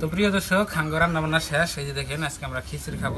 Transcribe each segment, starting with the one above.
তো প্রিয় দর্শক হাঙ্গ রান্না বান্না শেষ। এই যে দেখেন আজকে আমরা খিচুড়ি খাব।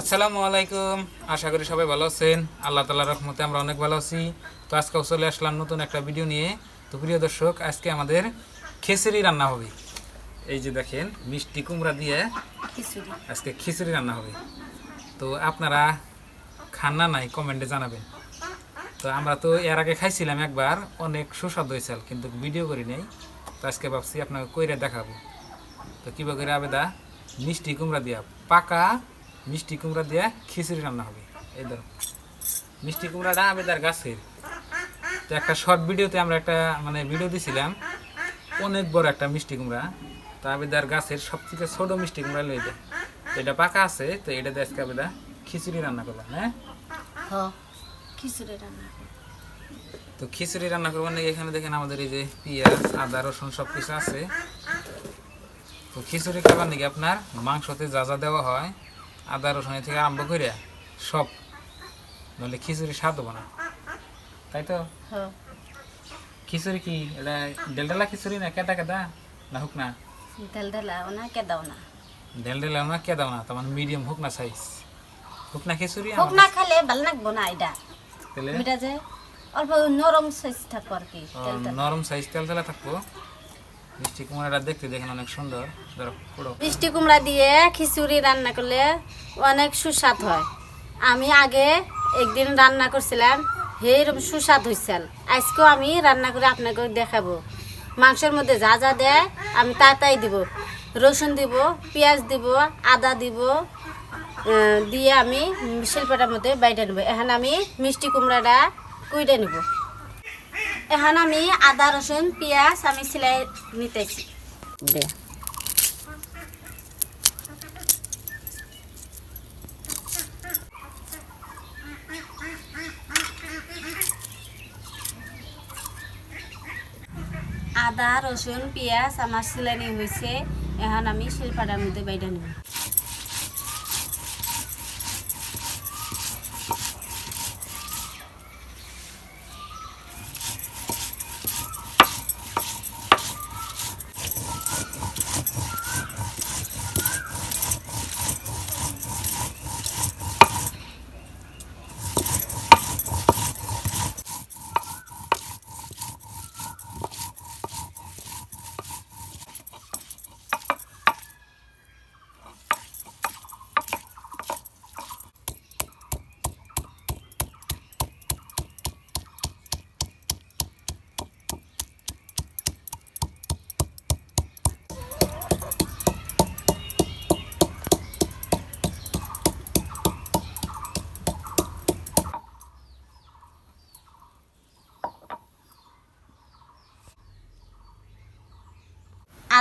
আসসালামু আলাইকুম। আশা করি সবাই ভালো আছেন। আল্লাহ তালার রহমতে আমরা অনেক ভালো আছি। তো আজকে চলে আসলাম নতুন একটা ভিডিও নিয়ে। তো প্রিয় দর্শক আজকে আমাদের খিচুড়ি রান্না হবে। এই যে দেখেন মিষ্টি কুমড়া দিয়ে আজকে খিচুড়ি রান্না হবে। তো আপনারা খান না নাই কমেন্টে জানাবেন। তো আমরা তো এর আগে খাইছিলাম একবার, অনেক সুস্বাদু হয়েছিল কিন্তু ভিডিও করি নাই। তো আজকে ভাবছি আপনাকে কইরে দেখাবো। তো কীভাবে করে আবেদা? মিষ্টি কুমড়া দিয়া, পাকা মিষ্টি কুমড়া দিয়া খিচুড়ি রান্না হবে। এই ধরো। মিষ্টি কুমড়াটা আবেদার গাছের। তো একটা শর্ট ভিডিওতে আমরা একটা মানে ভিডিও দিছিলাম, অনেক বড় একটা মিষ্টি কুমড়া। তো আবেদার গাছের সব থেকে ছোট মিষ্টি কুমড়া লই দেয় তো এটা পাকা আছে, তো এটা দিয়ে আজকে আবেদা খিচুড়ি রান্না করলাম হ্যাঁ? হ খিচুড়ি রান্না করব। তো খিচুড়ি রান্না করবার নাকি এখানে দেখেন আমাদের এই যে পেঁয়াজ আদা রসুন সব কিছু আছে। তো খিচুড়ি খাবার নাকি আপনার মাংসতে যা যা দেওয়া হয় আদা রসুন থেকে আরম্ভ করে সব। নাহলে খিচুড়ি স্বাদ হব না। তাই তো? খিচুড়ি কি এটা ডেলডেলা খিচুড়ি না কেটা কেদা? না হোক না। তেল ঢালাও না কেদাও না। ডেলডেলা না কেদাও না তার মানে মিডিয়াম হোক না সাইজ হোক না খিচুড়ি হোক না খালে ভালো লাগবো না এটা। এটা যে অল্প নরম সাইজ থাকব আর কি নরম সাইজ তেল তেলা থাকব। মিষ্টি কুমড়াটা দেখতে দেখেন অনেক সুন্দর। ধরো মিষ্টি কুমড়া দিয়ে খিচুড়ি রান্না করলে অনেক সুস্বাদ হয়। আমি আগে একদিন রান্না করছিলাম সেইরকম সুস্বাদ হয়েছিল আজকেও আমি রান্না করে আপনাকে দেখাবো। মাংসের মধ্যে যা যা দেয় আমি তা তাই দিব। রসুন দিব পেঁয়াজ দিব আদা দিব দিয়ে আমি শিল্পটার মধ্যে বাইটা নেব। এখন আমি মিষ্টি কুমড়াটা কুইটে নেব। এখন আমি আদা রসুন পেঁয়াজ আমি সিলাই নিতেছি। আদা রসুন পেঁয়াজ আমার সিলানি হয়েছে। এখন আমি শিলপাটার মধ্যে বাইটা নেব।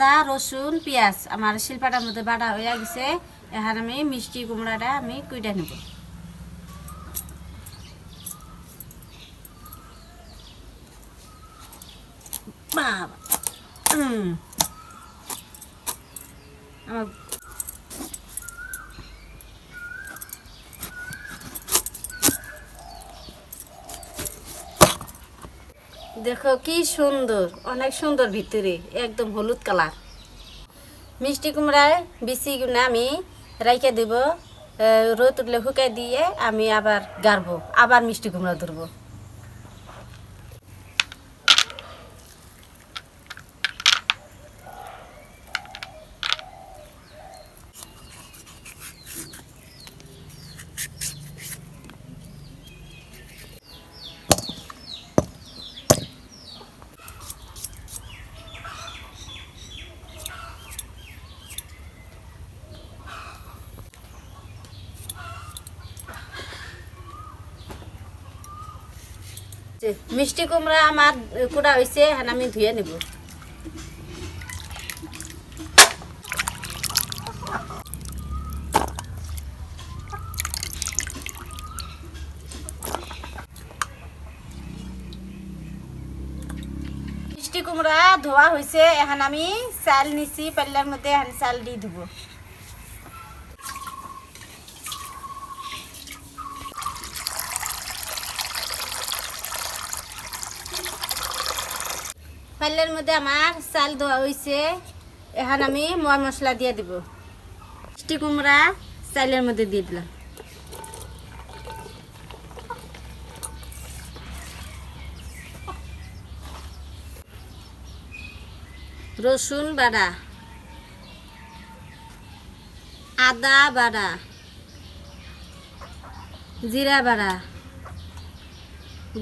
আদা, রসুন, পেঁয়াজ। আমার শিল্পাটার মধ্যে বাটা হয়ে গেছে। এখন আমি মিষ্টি কুমড়াটা আমি কুইটা নেব। আমার দেখো কি সুন্দর, অনেক সুন্দর ভিতরে, একদম হলুদ কালার। মিষ্টি কুমড়ায় বিচি আমি রাইকে দিব রোদ উঠলে শুকাই দিয়ে আমি আবার গাড়বো, আবার মিষ্টি কুমড়া ধরবো। মিষ্টি কুমড়া আমার কুড়া হয়েছে এখন আমি ধুয়ে নেব। মিষ্টি কুমড়া ধোয়া হয়েছে এখন আমি চাল নিছি, পাল্লার মধ্যে এখন চাল দিয়ে দিব। পাল্লের মধ্যে আমার চাল ধোয়া হয়েছে এখন আমি ময় মশলা দিয়ে দিব। মিষ্টি কুমড়া চালের মধ্যে দিয়ে দিলাম। রসুন বাড়া, আদা বাড়া, জিরা বাড়া,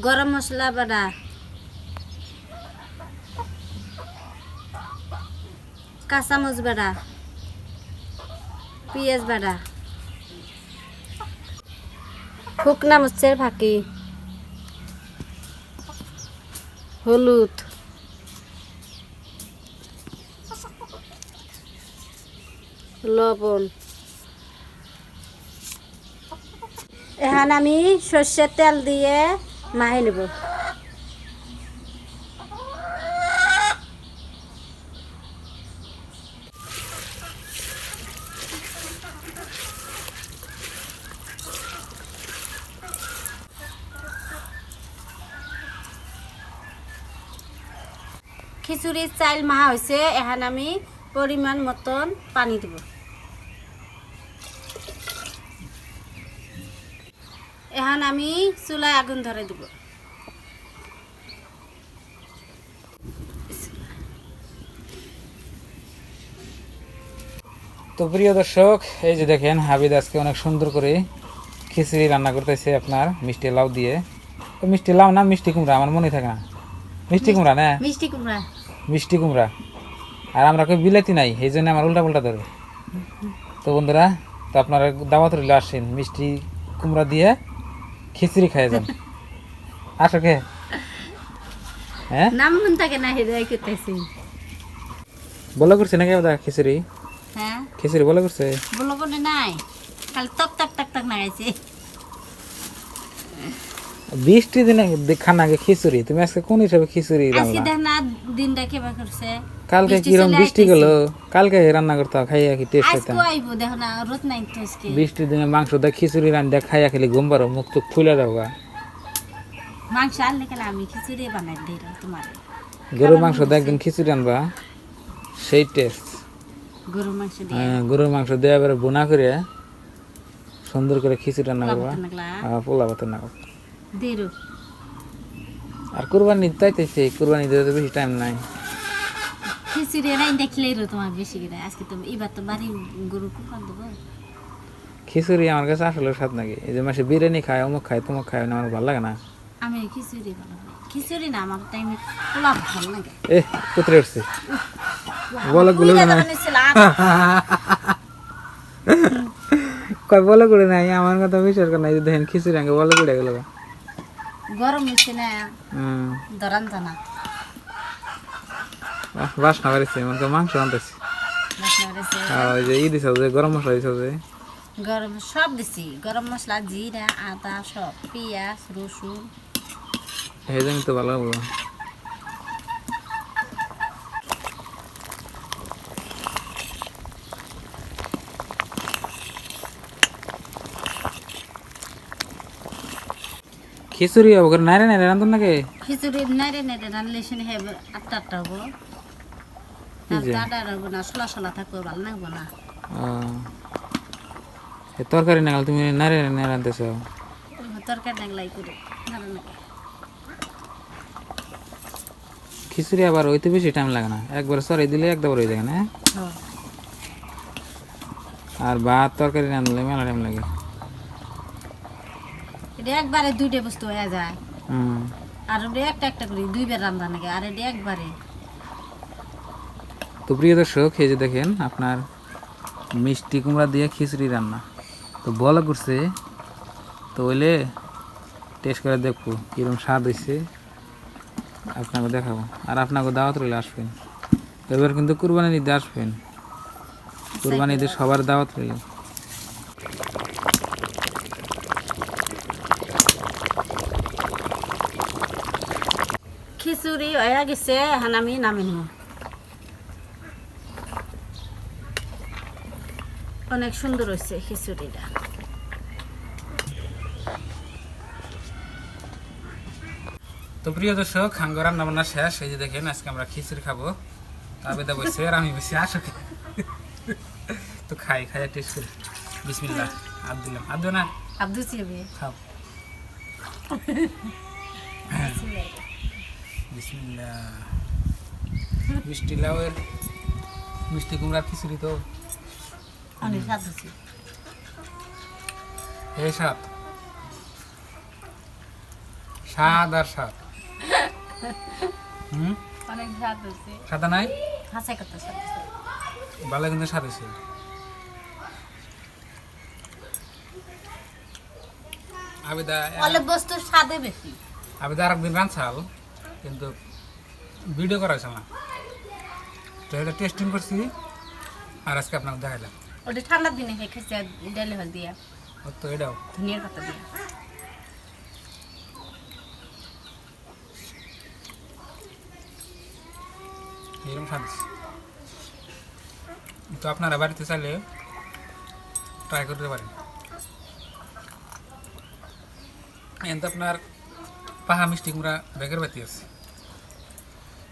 গরম মশলা বাড়া কাঁচামচ বাড়া, পিঁয়াজ বাড়া, শুকনা মরিচের ফাঁকি, হলুদ, লবণ। এখন আমি সর্ষের তেল দিয়ে মাহি নেব। খিচুড়ির চাইল মাহা হয়েছে এখন আমি পরিমাণ মতন পানি দেব। এখন আমি চুলায় আগুন ধরে দিব। তো প্রিয় দর্শক এই যে দেখেন হাবিদ আজকে অনেক সুন্দর করে খিচুড়ি রান্না করতেছে আপনার মিষ্টি লাউ দিয়ে। তো মিষ্টি লাউ না মিষ্টি কুমড়া? আমার মনে থাকে না। মিষ্টি কুমড়া না? মিষ্টি কুমড়া। মিষ্টি কুমড়া। আর আমরা কেউ বিলাতি নাই এই জন্য আমার উল্টা পাল্টা ধরে। তো বন্ধুরা তো আপনারা দাওয়াত রইলে আসেন মিষ্টি কুমড়া দিয়ে খিচুড়ি খাই যান। আসো কে হ্যাঁ? নাম মন থাকে না হৃদয় করতেছি। বলা করছে নাকি দাদা খিচুড়ি? হ্যাঁ। খিচুড়ি বলা করছে? বলো বলে নাই খালি তক তক তক তক নাগাইছে বৃষ্টি দিনে দেখান আগে খিচুড়ি। তুমি আজকে কোন হিসাবে খিচুড়ি রান্না? দেখ না দিনটা কেবা করছে? কালকে কিরম বৃষ্টি। গেল? কালকে রান্না করতাম খাইয়া কি টেস্ট হইতাম? আইবো দেখো না রোদ নাই তো আজকে। বৃষ্টির দিনে মাংস দা খিচুড়ি রান্না খাইয়া খেলে ঘুম পারো মুখ চোখ ফুলে দাও গা। মাংস আনলে কেন আমি খিচুড়ি বানাই দিই তোমার? গরুর মাংস দিয়ে একদিন খিচুড়ি আনবা সেই টেস্ট গরুর মাংস দিয়ে? গরুর মাংস দিয়ে এবারে বোনা করে সুন্দর করে খিচুড়ি রান্না করবা। নাগলা? আর পোলা ভাতের দিরু। আর কুরবানি তাইতেছে কুরবানি দিতে বেশি টাইম নাই। খিচুড়ি নাই দেখলেই রো তোমার বেশি করে। আজকে তো এবার তো বাড়ি গরু কুরবান দেবো। খিচুড়ি আমার কাছে আসলে স্বাদ নাকি? এই যে মাসে বিরিয়ানি খায় অমুক খায় তমুক খায় না আমার ভালো লাগে না। আমি খিচুড়ি ভালো খিচুড়ি না আমার টাইমে পোলাও ভালো লাগে। এ কোথায় উঠছে। বলো গুলো না কয় বলে করে নাই আমার কথা বিশ্বাস করে নাই দেখেন খিচুড়ি আগে বলে করে গেল গরম হচ্ছে না দরান জানা আহ, বাসনা বাড়িছে মানে মাংস আনতেছি। ওই যে ই দিছ যে গরম মশলা দিছ যে। গরম সব দিছি গরম মশলা জিরা আদা সব পেঁয়াজ রসুন। সেই জন্য তো ভালো খিচুড়ি হব করে নাইরে নাইরে রান্ধন নাকি? খিচুড়ি নাইরে নাইরে রানলে শুনে হবে আটটা আটটা হব। দাদা হব না সলা সলা থাকব ভালো লাগবো না। তরকারি নাগাল তুমি নাইরে নাইরে রান্ধতেছ তরকারি নাগলাই করে খিচুড়ি আবার হইতে বেশি টাইম লাগে না একবার সরাই দিলে একবার হয়ে যায় না হ্যাঁ। আর ভাত তরকারি রাঁধলে মেলা টাইম লাগে। একবারে দুইটা বস্তু হয়ে যায়। আর ওটা একটা একটা করে দুইবার রান্না লাগে আর এটা একবারে। তো প্রিয় দর্শক এই যে দেখেন আপনার মিষ্টি কুমড়া দিয়ে খিচুড়ি রান্না। তো বলা করছে তো ওইলে টেস্ট করে দেখব কীরকম স্বাদ হয়েছে আপনাকে দেখাবো। আর আপনাকে দাওয়াত রইলে আসবেন। এবার কিন্তু কুরবানি ঈদে আসবেন। কুরবানি ঈদে সবার দাওয়াত রইল খিচুড়ি হয়ে গেছে এখন আমি নামি অনেক সুন্দর হয়েছে খিচুড়িটা। তো প্রিয় দর্শক খাঙ্গ রান্না বান্না শেষ। এই যে দেখেন আজকে আমরা খিচুড়ি খাব। আবেদা বসে আর আমি বসে আসো তো খাই খাই টেস্ট করি। বিসমিল্লা হাত দিলাম হাত দিও না? আব্দু চিবি খাও। বিসমিল্লা মিষ্টি লাউয়ের মিষ্টি কুমড়ার খিচুড়ি তো। অনেক স্বাদ এই স্বাদ। স্বাদ আর স্বাদ। হুম? অনেক স্বাদ সাদা নাই? কথা স্বাদ ভালো কিন্তু স্বাদ হয়েছে আবেদা অনেক বস্তুর স্বাদে বেশি। আবেদা কিন্তু ভিডিও করা হয়েছে না তো এটা টেস্টিং করছি আর আজকে আপনাকে দেখাইলাম। ওটা ঠান্ডার দিনে খেয়েছে ডালে হল দিয়া। ও তো এটাও। ধনিয়ার পাতা দিয়া। এরকম স্বাদ তো আপনারা বাড়িতে চাইলে ট্রাই করতে পারেন। এন তো আপনার পাহা মিষ্টি কুমড়া ব্যাগের বাতি আছে।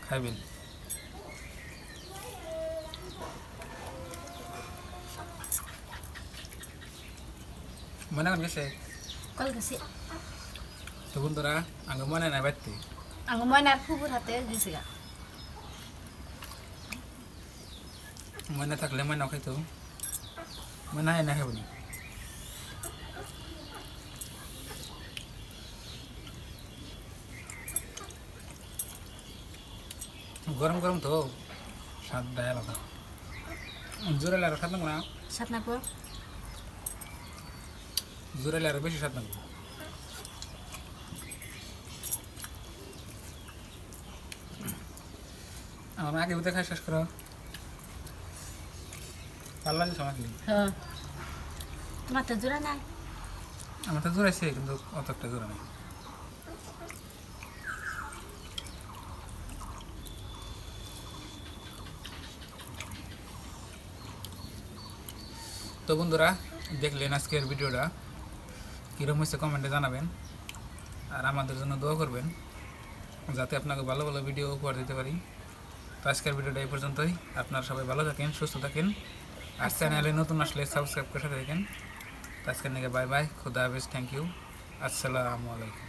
খাইবেন মনে করেন গেছে কল গেছে তো বন্ধুরা আগে মনে নাই বাড়তে আঙ্গ ময়নার ফুবুর হাতে গেছে গা ময়না থাকলে ময়না খাইতো ময়না এনে খাব না গরম গরম তো স্বাদ দেয় আলাদা। জোরে লাগার স্বাদ না? সাত না জোরে লাগার বেশি স্বাদ লাগবে। আমার আগে বুঝতে খাই শেষ করো। পাল্লা দিস আমাকে হ্যাঁ। তোমার তো জোড়া নাই। আমার তো জোরাইছে কিন্তু অত একটা জোরা নেই। তো বন্ধুরা দেখলেন আজকের ভিডিওটা? কীরকম হয়েছে কমেন্টে জানাবেন। আর আমাদের জন্য দোয়া করবেন যাতে আপনাকে ভালো ভালো ভিডিও উপহার দিতে পারি। তো আজকের ভিডিওটা এই পর্যন্তই। আপনারা সবাই ভালো থাকেন সুস্থ থাকেন। আর চ্যানেলে নতুন আসলে সাবস্ক্রাইব করে থাকেন। তো আজকের নাকি বাই বাই খুদা হাফেজ থ্যাংক ইউ আসসালামু আলাইকুম।